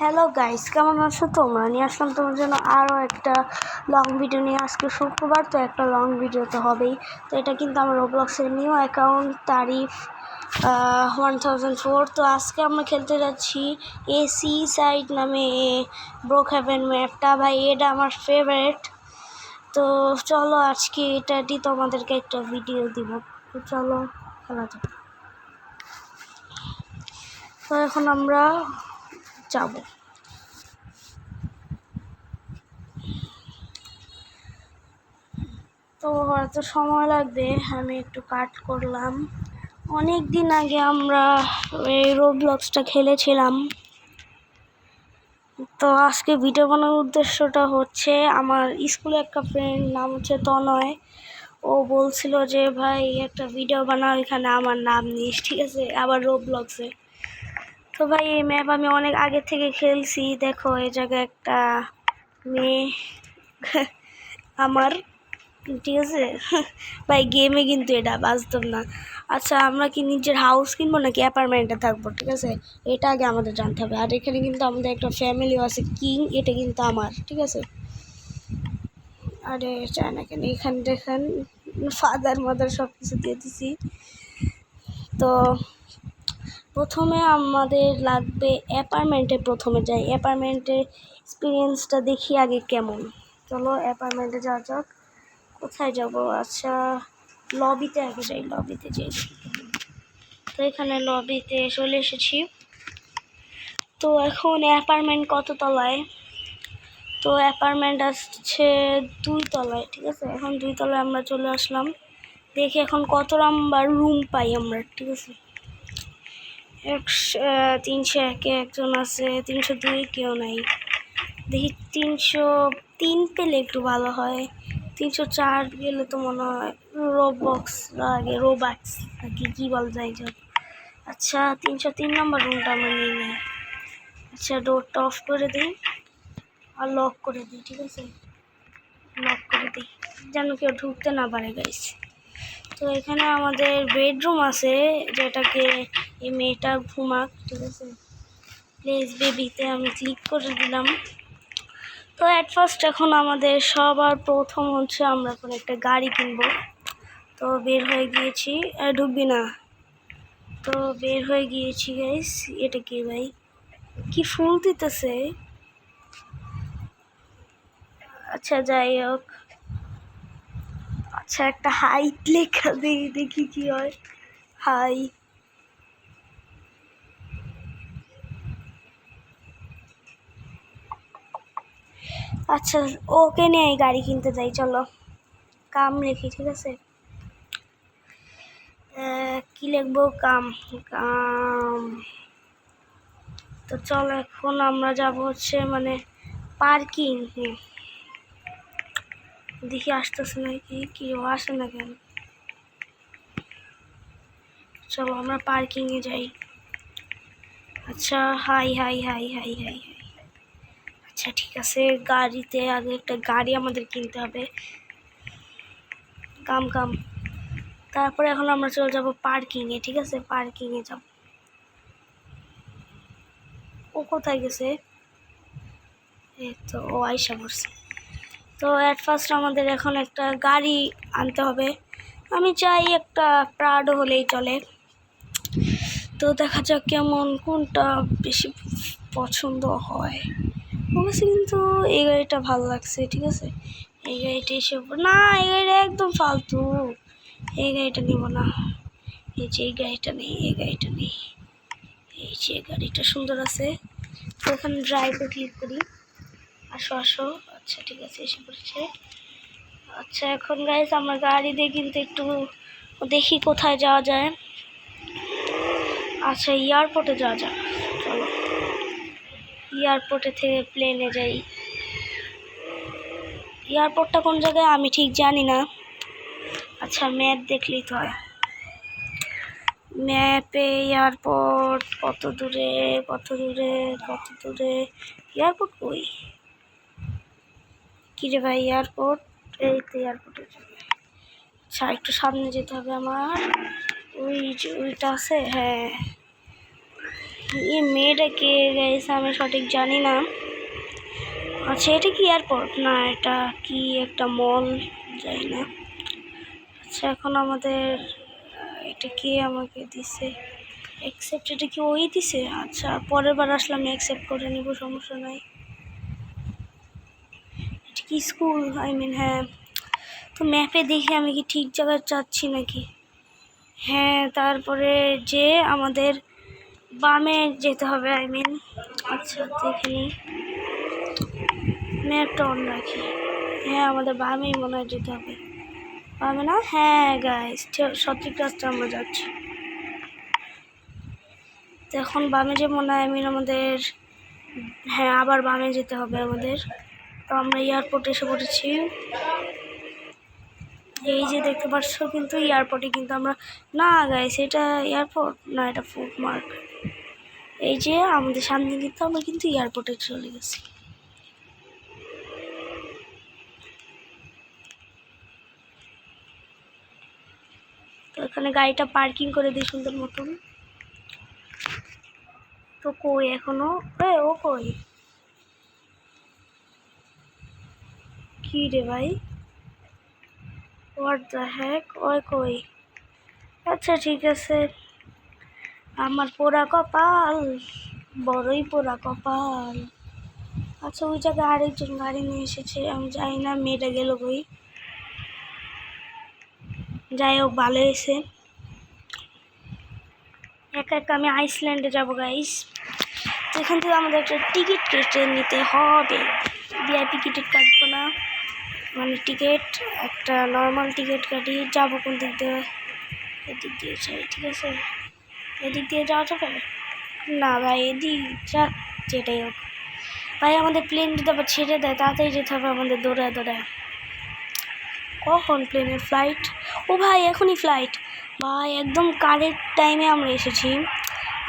Hello guys কেমন আছো তোমরা? নিয়ে আসলাম তোমার জন্য আরও একটা লং ভিডিও নিয়ে। আজকে শুক্রবার, তো একটা লং ভিডিও তো হবেই। তো এটা কিন্তু আমার রোবলক্সের নিউ অ্যাকাউন্ট তারিফ ওয়ান থাউজেন্ড ফোর তো আজকে আমরা খেলতে যাচ্ছি এসি সাইড নামে ব্রোক হ্যাভেন ম্যাপটা ভাই, এটা আমার ফেভারেট তো চলো, আজকে এটাটি তোমাদেরকে একটা ভিডিও দিব। তো চলো, খেলা তো এখন আমরা যাব। তো হয়তো সময় লাগবে, আমি একটু কাট করলাম। অনেক দিন আগে আমরা এই রোবলক্সটা খেলেছিলাম। তো আজকে ভিডিও বানানোর উদ্দেশ্যটা হচ্ছে, আমার স্কুলে একটা ফ্রেন্ড নাম হচ্ছে তনয়। ও বলছিল যে, ভাই, একটা ভিডিও বানাও এখানে, আমার নাম নিস, ঠিক আছে? আবার রোবলক্সে তো ভাই, এই ম্যাপ আমি অনেক আগে থেকে খেলছি। দেখো, এই জায়গায় একটা মেয়ে আমার, ঠিক আছে? ভাই গেমে কিন্তু এটা বাস্তব না। আচ্ছা আমরা কি নিজের হাউস কিনবো নাকি অ্যাপার্টমেন্টে থাকব, ঠিক আছে? এটা আগে আমাদের জানতে হবে। আর এখানে কিন্তু আমাদের একটা ফ্যামিলিও আছে কিং এটা কিন্তু আমার, ঠিক আছে? আরে চায় না কেন? এখানে দেখেন ফাদার মাদার সব কিছু দিয়ে দিছি। তো প্রথমে আমাদের লাগবে অ্যাপার্টমেন্টে প্রথমে যাই। অ্যাপার্টমেন্টের এক্সপিরিয়েন্সটা দেখি আগে কেমন। চলো অ্যাপার্টমেন্টে যাওয়া যাক। কোথায় যাব? আচ্ছা লবিতে আগে যাই। লবিতে যাই। তো এখানে লবিতে চলে এসেছি। তো এখন অ্যাপার্টমেন্ট কত তলায়? তো অ্যাপার্টমেন্ট আসছে দুই তলায়, ঠিক আছে? এখন দুই তলায় আমরা চলে আসলাম। দেখি এখন কত নাম্বার রুম পাই আমরা, ঠিক আছে? একশো তিনশো একে একজন আছে, তিনশো দুই কেউ নাই। দেখি তিনশো তিন পেলে একটু ভালো হয়। তিনশো চার গেলে তো মনে হয় রোবক্স লাগে রোবাক্স নাকি কী বলা যায় যে আচ্ছা তিনশো তিন নম্বর রুমটা আমি নিয়ে নিই। আচ্ছা ডোরটা অফ করে দিই আর লক করে দিই, ঠিক আছে? লক করে দিই। যেন কেউ ঢুকতে না পারে গাইস তো এখানে আমাদের বেডরুম আছে, যেটাকে এই মেয়েটা ঘুমাক, ঠিক আছে? প্লেস বেবিতে আমি ক্লিক করে দিলাম। তো অ্যাট ফার্স্ট এখন আমাদের সবার প্রথম হচ্ছে আমরা এখন একটা গাড়ি কিনবো। তো বের হয়ে গিয়েছি। ঢুকবি না। তো বের হয়ে গিয়েছি গাইস এটা কি ভাই? কি ফুল দিতেছে? আচ্ছা যাই হোক। আচ্ছা একটা হাইট লেখা দেখি দেখি কি হয়। হাই। আচ্ছা ওকে নিয়ে গাড়ি কিনতে যাই, চলো। কাম রেখি, ঠিক আছে? কি লিখব? কাম কাম। তো চলো, এখন আমরা যাব হচ্ছে মানে পার্কিং দেখি আসতেছে নাকি, কি আসে না কেন? চলো আমরা পার্কিংয়ে যাই। আচ্ছা hi hi hi hi hi hi আচ্ছা ঠিক আছে, গাড়িতে আগে একটা গাড়ি আমাদের কিনতে হবে। কাম কাম। তারপরে এখন আমরা চলে যাব পার্কিংয়ে ঠিক আছে? পার্কিংয়ে যাব। ও কোথায় গেছে? এই তো, ও আইসা পড়ছে। তো অ্যাট ফার্স্ট আমাদের এখন একটা গাড়ি আনতে হবে। আমি চাই একটা প্রাডো হলেই চলে। তো দেখা যাক কেমন, কোনটা বেশি পছন্দ হয়। অবশ্যই কিন্তু এই গাড়িটা ভালো লাগছে, ঠিক আছে? এই গাড়িটা এসে না, এই গাড়িটা একদম ফালতু। এই গাড়িটা নিব না। এই যে এই গাড়িটা নেই, এই গাড়িটা নেই। এই যে গাড়িটা সুন্দর আছে। তো এখানে ড্রাইভে ক্লিক করি। আসো আসো। আচ্ছা ঠিক আছে, এসে পড়েছে। আচ্ছা এখন গাইজ আমার গাড়ি দিয়ে কিন্তু একটু দেখি কোথায় যাওয়া যায়। আচ্ছা এয়ারপোর্টে যাওয়া যাক, চলো। এয়ারপোর্টে থেকে প্লেনে যাই। এয়ারপোর্টটা কোন জায়গায়? আমি ঠিক জানি না। আচ্ছা ম্যাপ দেখলেই তো হয়। ম্যাপে এয়ারপোর্ট কত দূরে কত দূরে কত দূরে? এয়ারপোর্ট কই? কিরে ভাই এয়ারপোর্ট এই তো এয়ারপোর্টে আচ্ছা একটু সামনে যেতে হবে আমার। ওই যে ওইটা আছে হ্যাঁ। এই মেয়েটা কে গেছে আমি সঠিক জানি না। আচ্ছা এটা কি এয়ারপোর্ট না, এটা কি একটা মল যাই না। আচ্ছা এখন আমাদের, এটা কে আমাকে দিছে? অ্যাকসেপ্ট এটা কি ওই দিছে? আচ্ছা পরের বার আসলে আমি অ্যাকসেপ্ট করে নিব, সমস্যা নাই। কি স্কুল? আই মিন হ্যাঁ। তো ম্যাপে দেখে আমি কি ঠিক জায়গায় যাচ্ছি নাকি? হ্যাঁ তারপরে যে আমাদের বামে যেতে হবে আই মিন আচ্ছা দেখে নিই। ম্যাপটা অন রাখি। হ্যাঁ আমাদের বামেই মনে হয় যেতে হবে। বামে না? হ্যাঁ গাইস সঠিক রাস্তা আমরা যাচ্ছি। এখন বামে যে মনে হয় আই মিন আমাদের হ্যাঁ আবার বামে যেতে হবে আমাদের। তো আমরা এয়ারপোর্টে এসে পড়েছি। এই যে দেখতে পাচ্ছ কিন্তু এয়ারপোর্টে কিন্তু আমরা না গাইস এটা এয়ারপোর্ট না, এটা ফুড মার্ক এই যে আমাদের সামনে কিন্তু আমরা কিন্তু এয়ারপোর্টে চলে গেছি। তো এখানে গাড়িটা পার্কিং করে দিই সুন্দর মতন। তো কই এখনও? ও কই? কি রে ভাই? হোয়াট দ্য হ্যাক ওই কই? আচ্ছা ঠিক আছে। আমার পোড়া কপাল, বড়ই পোড়া কপাল। আচ্ছা ওই জায়গায় আরেকজন গাড়ি নিয়ে এসেছে। আমি জানি না, মেয়েটা গেল কই? যাই হোক, ভালো এসে একা একা আমি আইসল্যান্ডে যাব গাইস এখান থেকে আমাদের একটা টিকিট কেটে নিতে হবে। ভিআইপি টিকিট কাটবো না। মানে টিকিট, একটা নর্মাল টিকিট কাটি যাব কোন দিক দিয়ে? এদিক দিয়ে যাই, ঠিক আছে? এদিক দিয়ে যাওয়া যাবে? না ভাই, এদিক যাক যেটাই হোক। ভাই, আমাদের প্লেন যদি আবার ছেড়ে দেয়, তাড়াতাড়ি যেতে হবে আমাদের দৌড়ায় দৌড়ায়। কখন প্লেনের ফ্লাইট ও ভাই, এখনই ফ্লাইট ভাই, একদম কারেক্ট টাইমে আমরা এসেছি।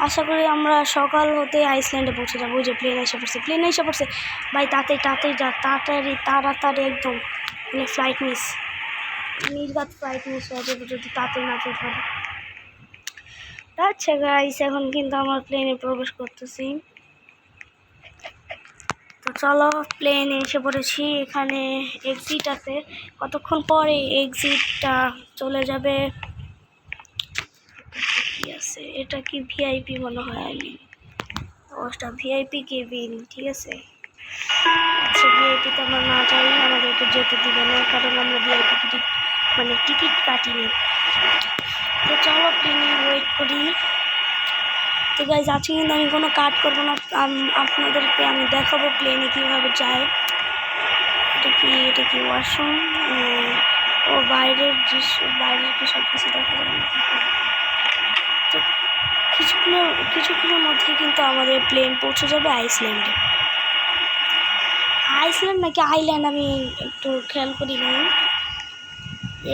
আশা করি আমরা সকাল হতে আইসল্যান্ডে পৌঁছে যাব। যে প্লেন এসে পড়ছে প্লেন এসে পড়ছে। ভাই তাতে তাড়াতাড়ি যা, তাড়াতাড়ি তাড়াতাড়ি একদম। মানে ফ্লাইট মিস নির্ঘাত ফ্লাইট মিস হয়ে যাবে যদি তাড়াতাড়ি না পারে। আচ্ছা গাইস এখন কিন্তু আমার প্লেনে প্রবেশ করতেছি। তো চলো প্লেন এসে পড়েছি। এখানে এক্সিট আছে। কতক্ষণ পরে এক্সিটটা চলে যাবে? আছে। এটা কি ভিআইপি মনে হয় আমি ওটা ভিআইপি কেবিন ঠিক আছে? আচ্ছা ভিআইপিতে আমরা না যাই, আমাদেরকে যেতে দিবে না, কারণ আমরা ভিআইপি টিকিট মানে টিকিট কাটিনি। তো চলো প্লেনে ওয়েট করি। তো গাইজ আজকে কিন্তু আমি কোনো কাট করব না আপনাদেরকে আমি দেখাবো প্লেনে কীভাবে যায়। এটা কি এটা কি ওয়াশরুম ও বাইরের দৃশ্য, বাইরের কি সব কিছু দেখা না কিছুক্ষণের কিছুক্ষণের মধ্যে কিন্তু আমাদের প্লেন পৌঁছে যাবে আইসল্যান্ডে আইসল্যান্ড নাকি আইল্যান্ড আমি একটু খেয়াল করি নাই।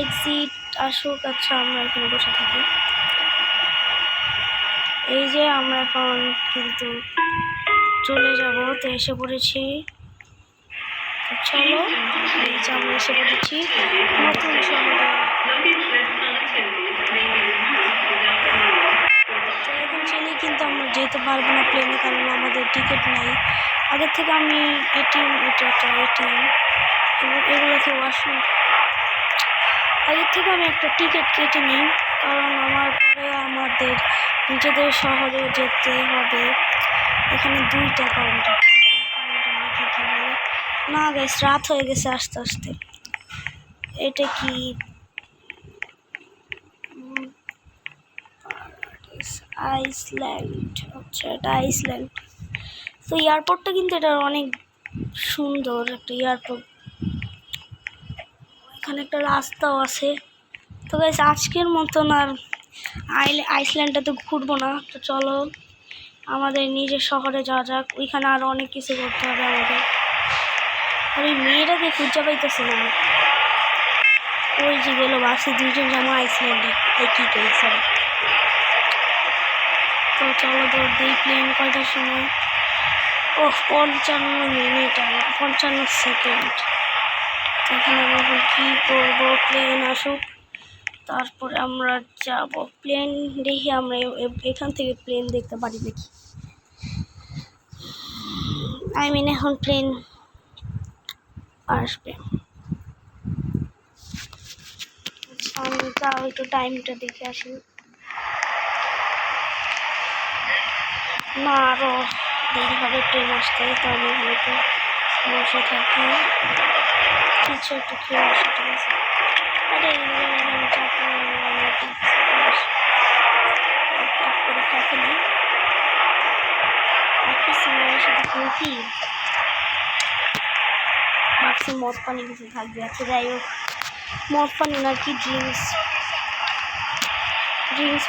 এক্সিট আসুক আচ্ছা আমরা এখানে বসে থাকি। এই যে আমরা এখন কিন্তু চলে যাব, তো এসে পড়েছি। চলো, এই যে আমরা এসে পড়েছি নতুন কিন্তু আমরা যেতে পারব না প্লেনে কারণ আমাদের টিকিট নাই। আগের থেকে আমি এটিএম এটা একটা এটিএম এবং এগুলোকে ওয়াশরুম আগের থেকে আমি একটা টিকিট কেটে নিই, কারণ আমার পরে আমাদের নিজেদের শহরে যেতে হবে। এখানে দুইটা কাউন্টার না গাইস রাত হয়ে গেছে আস্তে আস্তে। এটা কি আইসল্যান্ড আচ্ছা এটা আইসল্যান্ড তো এয়ারপোর্টটা কিন্তু এটা অনেক সুন্দর একটা এয়ারপোর্ট এখানে একটা রাস্তাও আছে। তো গাইস আজকের মতন আর আইল আইসল্যান্ডটাতে ঘুরবো না। তো চলো, আমাদের নিজের শহরে যাওয়া যাক। ওইখানে আরও অনেক কিছু করতে হবে আমাদের। আর এই মেয়েটাকে খুঁজে পাইতেছে না। ওই যে গেলো বাসে, দুইজন যেমন আইসল্যান্ডে এই কী করেছে তো চলো দৌড় দিই প্লেন কয়টার সময়। ও পঞ্চান্ন মিনিট আর পঞ্চান্ন সেকেন্ড। এখানে আমরা এখন কী করব? প্লেন আসুক। তারপরে আমরা যাব। প্লেন দেখি আমরা এখান থেকে প্লেন দেখতে পারি নাকি? আই মিন এখন প্লেন আসবে। আচ্ছা, আমি তাও একটু টাইমটা দেখে আসি। না আরও দেরি ট্রেন আসতে তো আমি এখানে বসে থাকি। কিছু একটু খেয়ে আসি, ঠিক আছে? আরে করে ফেলি। আর কিছু নয় শুধু কফি ভাবছি মদ পানি কিছু থাকবে আচ্ছা যাই হোক। মদ পানি না কি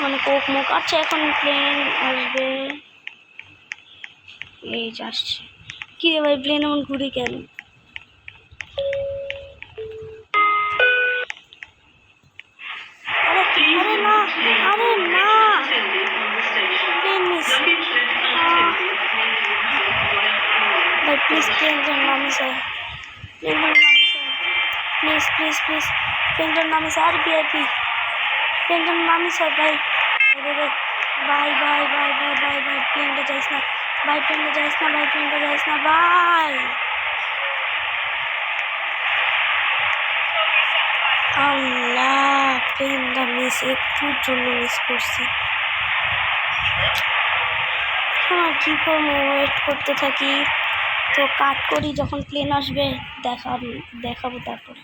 মানে কোক মুখ আচ্ছা এখন প্লেন আসবে। এই যে আসছে। কি রে ভাই প্লেন এমন ঘুরে কেন? আরে আরে না আরে না। প্লেন মিস ভাই প্লিজ প্লেনটার নামে স্যার প্লেনটার নামে স্যার প্লিজ প্লিজ প্লিজ প্লেনটার নামে স্যার আর ভিআইপি প্লেনটার নামে স্যার ভাই আরে ভাই bye bye bye bye bye bye প্লেনটা যাইস না ভাই প্লেনটা যাইস না ভাই প্লেনটা যাইস না ভাই আল্লাহ প্লেনটা মিস একটুর জন্য মিস করছি। হ্যাঁ কী করব? ওয়েট করতে থাকি। তো কাট করি, যখন প্লেন আসবে, দেখা দেখাবো তারপর।